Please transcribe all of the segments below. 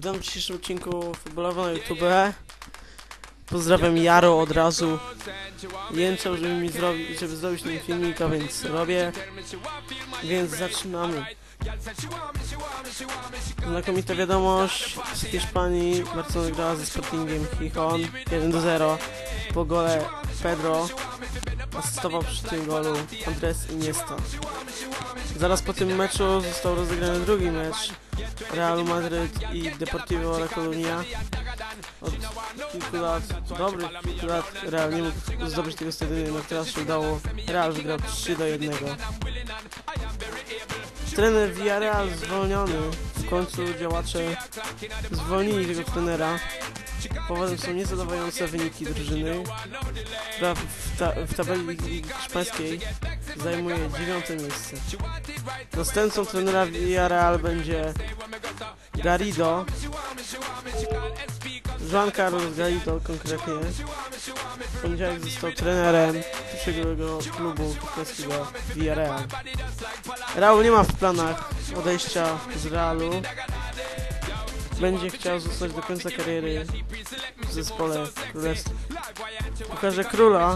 Witam w dzisiejszym odcinku futbolowo na YouTube. Pozdrawiam Jaro od razu. Jęczał, żeby mi zrobić, żeby zrobić ten filmik, a więc robię. Więc zaczynamy. Znakomita wiadomość z Hiszpanii. Barcelona grała ze Sportingiem Gijon 1 do 0. Po gole Pedro asystował przy tym golu Andres Iniesta. Zaraz po tym meczu został rozegrany drugi mecz Real Madryt i Deportivo La Coruña. Od kilku lat, dobrych kilku lat Real nie mógł zdobyć tego stadionu, jednak teraz się udało. Real wygrał 3 do 1. Trener Villarreal zwolniony. W końcu działacze zwolnili tego trenera. Powodem są niezadowalające wyniki drużyny, która w, ta w tabeli Hiszpańskiej zajmuje dziewiąte miejsce. Następcą trenera Villarreal będzie Garrido. Juan Carlos Garrido konkretnie. W poniedziałek został trenerem pierwszego klubu hiszpańskiego Villarreal. Raul nie ma w planach odejścia z Realu. Będzie chciał zostać do końca kariery w zespole królewskim. Pokażę króla.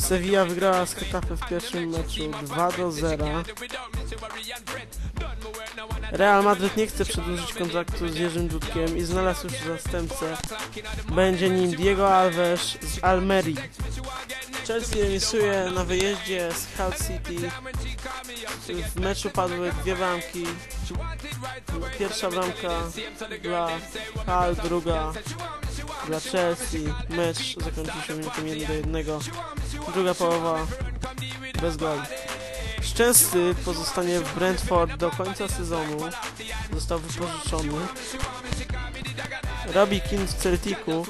Sevilla wygrała z Getafe w pierwszym meczu 2 do 0. Real Madryt nie chce przedłużyć kontraktu z Jerzym Dudkiem i znalazł już zastępcę. Będzie nim Diego Alves z Almerii. Chelsea remisuje na wyjeździe z Hull City. W meczu padły dwie bramki. Pierwsza bramka dla Hull, druga dla Chelsea. Mecz zakończył się wynikiem 1 do 1. Druga połowa bez goli. Szczęsny pozostanie w Brentford do końca sezonu. Został wypożyczony. Robbie King w Celticu.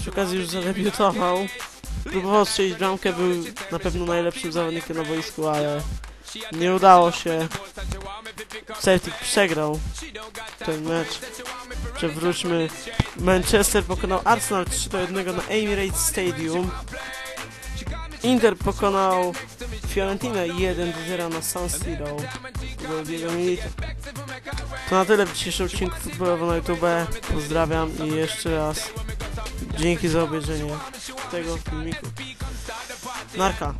Przy okazji już zadebiutował. Próbował strzelić bramkę, był na pewno najlepszym zawodnikiem na boisku, ale nie udało się. Celtic przegrał ten mecz. Przewróćmy. Manchester pokonał Arsenal 3 do 1 na Emirates Stadium. Inter pokonał Fiorentinę 1 do 0 na San Siro. To na tyle w dzisiejszym odcinku futbolowo na YouTube. Pozdrawiam i jeszcze raz dzięki za obejrzenie tego filmiku. Narka.